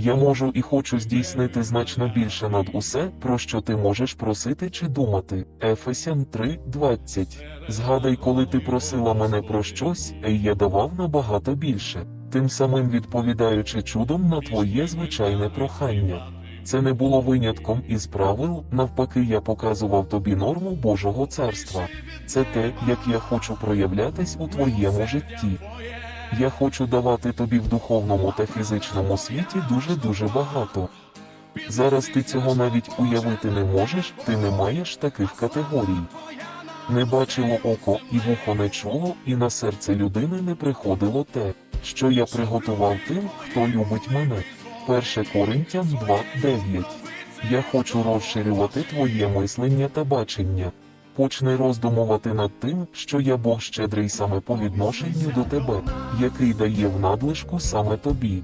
Я можу і хочу здійснити значно більше над усе, про що ти можеш просити чи думати. Ефесян 3.20 Згадай, коли ти просила мене про щось, і я давав набагато більше, тим самим відповідаючи чудом на твоє звичайне прохання. Це не було винятком із правил, навпаки, я показував тобі норму Божого царства. Це те, як я хочу проявлятись у твоєму житті. Я хочу давати тобі в духовному та фізичному світі дуже-дуже багато. Зараз ти цього навіть уявити не можеш, ти не маєш таких категорій. Не бачило око і вухо не чуло, і на серце людини не приходило те, що я приготував тим, хто любить мене. 1 Коринтян 2.9 Я хочу розширювати твоє мислення та бачення. Почни роздумувати над тим, що я Бог щедрий саме по відношенню до тебе, який дає в надлишку саме тобі.